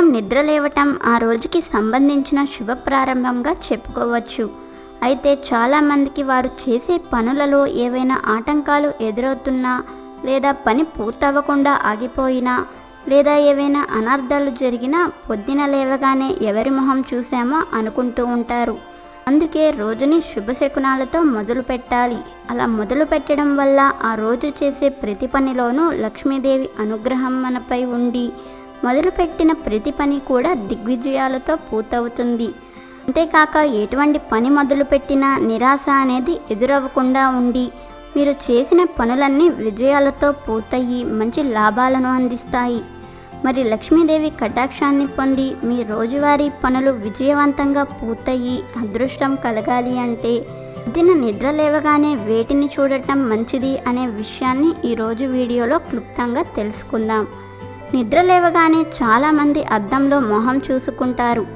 నిద్ర లేవటం ఆ రోజుకి సంబంధించిన శుభ ప్రారంభంగా చెప్పుకోవచ్చు. అయితే చాలామందికి వారు చేసే పనులలో ఏవైనా ఆటంకాలు ఎదురవుతున్నా లేదా పని పూర్తవ్వకుండా ఆగిపోయినా లేదా ఏవైనా అనర్థాలు జరిగినా పొద్దున లేవగానే ఎవరి మొహం చూసామో అనుకుంటూ ఉంటారు. అందుకే రోజుని శుభశకునాలతో మొదలు పెట్టాలి. అలా మొదలు పెట్టడం వల్ల ఆ రోజు చేసే ప్రతి పనిలోనూ లక్ష్మీదేవి అనుగ్రహం మనపై ఉండి మొదలుపెట్టిన ప్రతి పని కూడా దిగ్విజయాలతో పూర్తవుతుంది. అంతేకాక ఎటువంటి పని మొదలుపెట్టినా నిరాశ అనేది ఎదురవ్వకుండా ఉండి మీరు చేసిన పనులన్నీ విజయాలతో పూర్తయి మంచి లాభాలను అందిస్తాయి. మరి లక్ష్మీదేవి కటాక్షాన్ని పొంది మీ రోజువారీ పనులు విజయవంతంగా పూర్తయి అదృష్టం కలగాలి అంటే దిన నిద్ర లేవగానే వేటిని చూడటం మంచిది అనే విషయాన్ని ఈరోజు వీడియోలో క్లుప్తంగా తెలుసుకుందాం. నిద్ర లేవగానే చాలామంది అద్దంలో మొహం చూసుకుంటారు.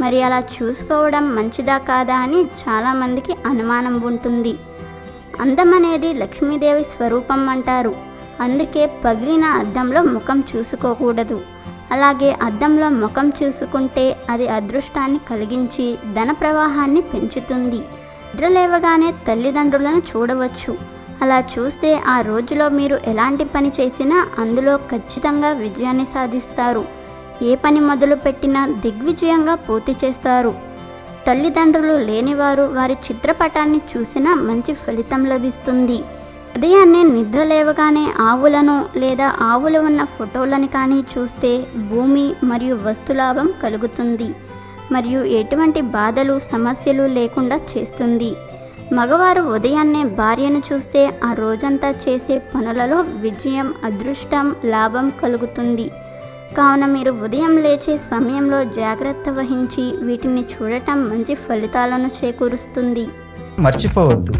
మరి అలా చూసుకోవడం మంచిదా కాదా అని చాలామందికి అనుమానం ఉంటుంది. అందం అనేది లక్ష్మీదేవి స్వరూపం అంటారు. అందుకే పగిలిన అద్దంలో ముఖం చూసుకోకూడదు. అలాగే అద్దంలో ముఖం చూసుకుంటే అది అదృష్టాన్ని కలిగించి ధన ప్రవాహాన్ని పెంచుతుంది. నిద్ర లేవగానే తల్లిదండ్రులను చూడవచ్చు. అలా చూస్తే ఆ రోజులో మీరు ఎలాంటి పని చేసినా అందులో ఖచ్చితంగా విజయాన్ని సాధిస్తారు. ఏ పని మొదలు పెట్టినా దిగ్విజయంగా పూర్తి చేస్తారు. తల్లిదండ్రులు లేనివారు వారి చిత్రపటాన్ని చూసినా మంచి ఫలితం లభిస్తుంది. ఉదయాన్నే నిద్ర లేవగానే ఆవులను లేదా ఆవులు ఉన్న ఫోటోలను కానీ చూస్తే భూమి మరియు వస్తులాభం కలుగుతుంది. మరియు ఎటువంటి బాధలు సమస్యలు లేకుండా చేస్తుంది. మగవారు ఉదయాన్నే భార్యను చూస్తే ఆ రోజంతా చేసే పనులలో విజయం అదృష్టం లాభం కలుగుతుంది. కావున మీరు ఉదయం లేచే సమయంలో జాగ్రత్త వహించి వీటిని చూడటం మంచి ఫలితాలను చేకూరుస్తుంది. మర్చిపోవద్దు.